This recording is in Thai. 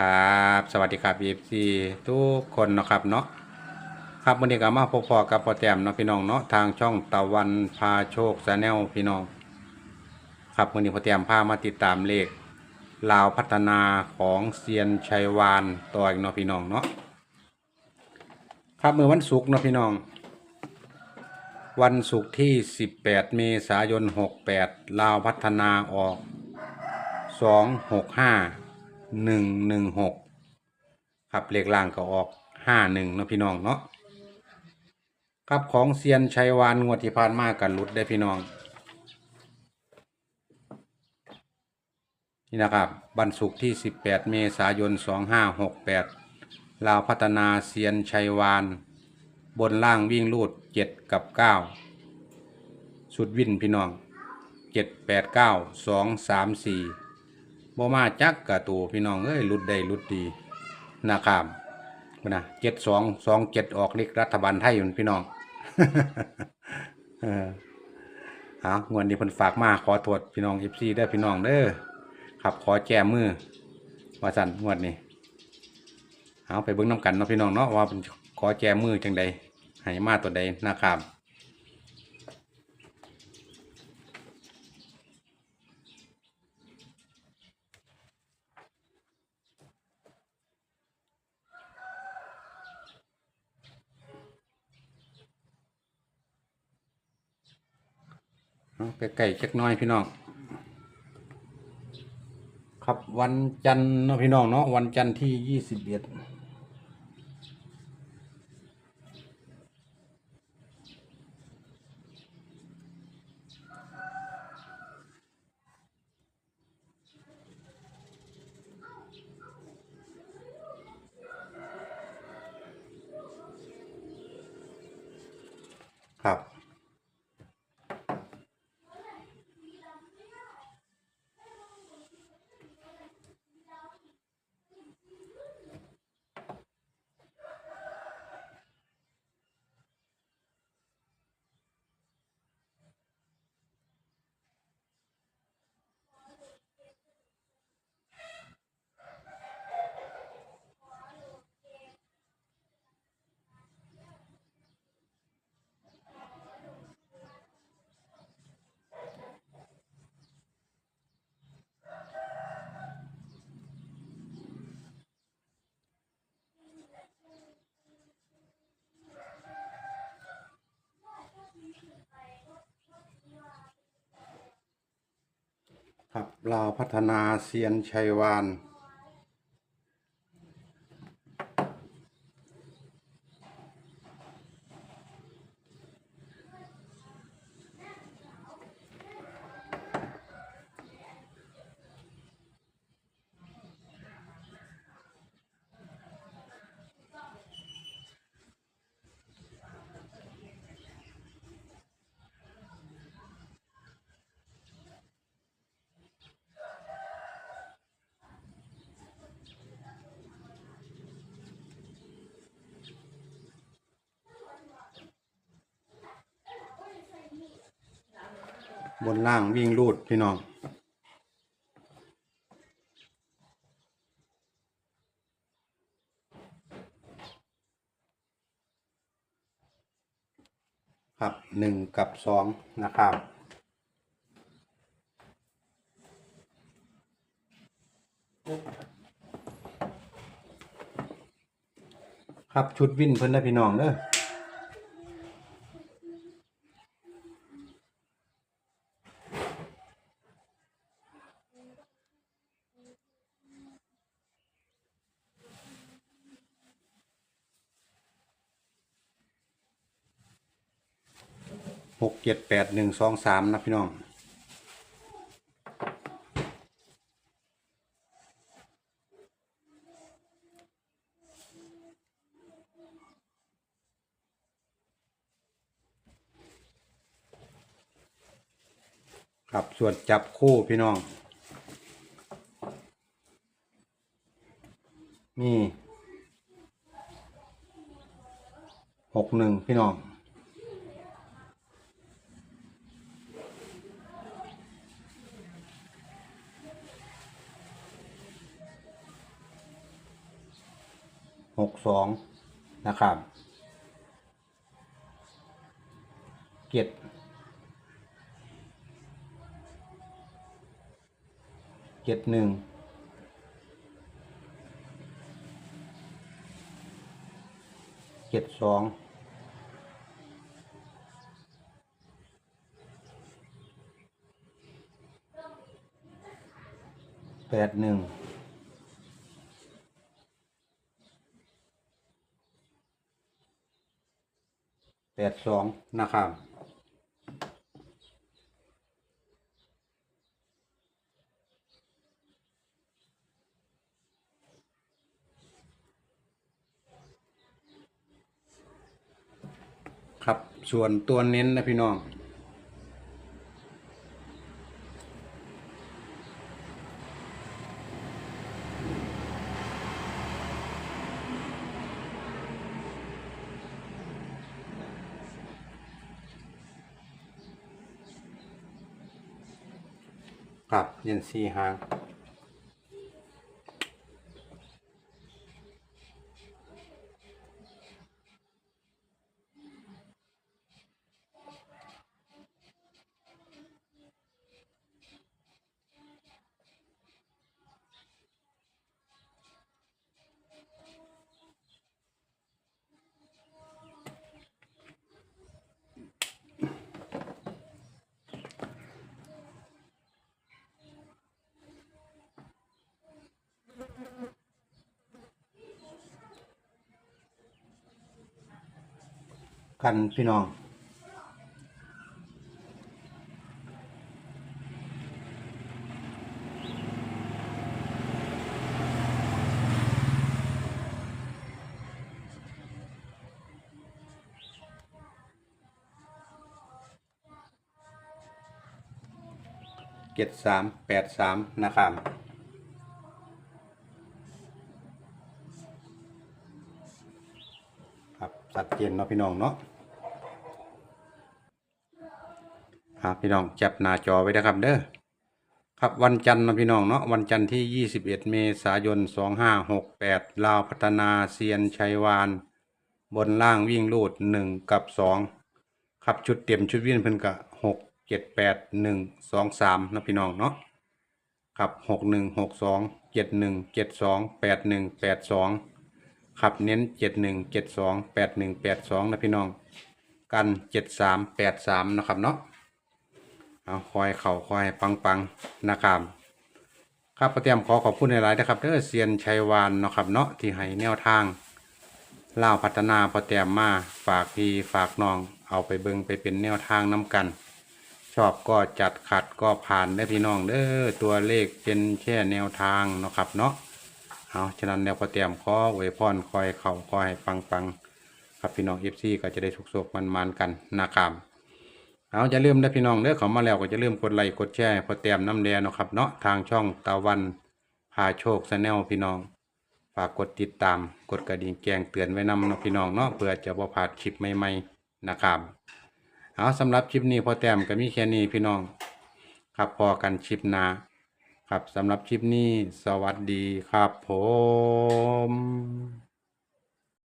ครับ สวัสดีครับ FC ทุกคนนะครับเนาะครับวันนี้ก็มาพบพอกับพ่อแต้มเนาะพี่น้องเนาะทางช่องตะวันพาโชคชาแนลพี่น้อง ครับวันนี้พ่อแต้มพามาติดตามเลขลาวพัฒนาของเซียนชัยวานต่ออีกเนาะพี่น้องเนาะครับเมื่อวันศุกร์เนาะพี่น้อง วันศุกร์ที่ 18 เมษายน 68 ลาวพัฒนาออกสอง หนึ่งหนึ่งหกครับเลขล่างก็ออกห้าหนึ่งเนาะพี่น้องเนาะครับของเซียนชัยวานงวดที่ผ่านมากันหลุดได้พี่น้อง นี่นะครับวันศุกร์ที่ 18 เมษายน 2568 ลาวพัฒนาเซียนชัยวาน บนล่างวิ่งลูด 7 กับ 9 สุดวินพี่น้อง 7 8 9 2 3 4 บ่มาจักกะตูพี่น้องเอ้ยรุดได้รุดดีนะครับนะเจ็ดสองสองเจ็ดออกเลขรัฐบาลไทยอยู่พี่น้องเออเอางวนนี้เพิ่นฝากมาขอโทษพี่น้อง FC เด้พี่น้องเด้อครับขอแจ้มือว่าสั่นงวดนี้เอาไปเบิ่งน้ำกันเนาะพี่น้องเนาะว่าเพิ่นขอแจ้มือจังใดให้มาตัวใดนะครับ ไปไก่เล็กน้อยพี่น้อง ครับวันจันทร์เนาะพี่น้องเนาะวันจันทร์ที่ยี่สิบเอ็ดครับ ครับเราวพัฒนาเซียนชัยวาน บนล่างวิ่งรูดพี่น้องครับหนึ่งกับสองนะครับครับชุดวิ่นเพิ่นได้พี่น้องเด้อ หกเจ็ดแปดหนึ่งสองสามนะพี่น้อง ครับส่วนจับคู่พี่น้อง มีหกหนึ่งพี่น้อง หกสองนะครับเจ็ดเจ็ดหนึ่งเจ็ดสองแปดหนึ่ง แปดสองนะครับครับส่วนตัวเน้นนะพี่น้อง ครับเย็นสี่หาง กันพี่น้อง เจ็ดสามแปดสามนะครับครับชัดเจนเนาะพี่น้องเนาะ ครับพี่น้องจับหน้าจอไว้นะครับเด้อครับวันจันทร์นะพี่น้องเนาะวันจันทร์ที่ 21 เมษายน 2568 ลาวพัฒนาเซียนชัยวาน บนล่างวิ่งลูด 1 กับ 2 ครับชุดเต็มชุดวิ่งเพิ่นกะ6 7 8 1 2 3นะพี่น้องเนาะครับ 6 1 6 2 7 1 7 2 8 1 8 2ขับเน้นเจ็ดหนึ่งเจ็ดสองแปดหนึ่งแปดสองนะพี่น้อง กันเจ็ดสามแปดสามนะครับเนาะ เอาคอยเข่าคอยปังปังๆนะครับครับประเตรียมขอขอบคุณในหลายๆนะครับเด้อเซียนชัยวานเนาะครับเนาะที่ให้แนวทางเล่าพัฒนาพอเตรียมมาฝากพี่ฝากน้อง เอาไปเบิงไปเป็นแนวทางน้กัน ชอบก็จัดขัดก็ผ่านได้พี่น้องเด้อตัวเลขเป็นแค่แนวทางเนาะครับเนาะเอาฉะนั้นแนวพอเตรียมขออวพรคอยเข่าคอยปังปังๆครับพี่น้องเอฟซีก็จะได้สุกๆมันๆกันนะครับ เอาจะเริ่าลืมได้พี่น้องเด้อเขามาแล้วก็จะเริ่าลืมกดไลค์กดแชร์พอเตรียมน้ำแดงเนาะครับเนาะทางช่องตะวันพาโชคชาแนลพี่น้อง ฝากกดติดตามกดกระดิ่งแจ้งเตือนไว้นำเนาะพี่น้องเนาะเพื่อจะบ่พลาดคลิปใหม่ๆนะครับเอาสำหรับคลิปนี้พอแต้มก็มีแค่นี้พี่น้อง ครับพอกันคลิปหน้าครับสำหรับคลิปนี้สวัสดีครับผม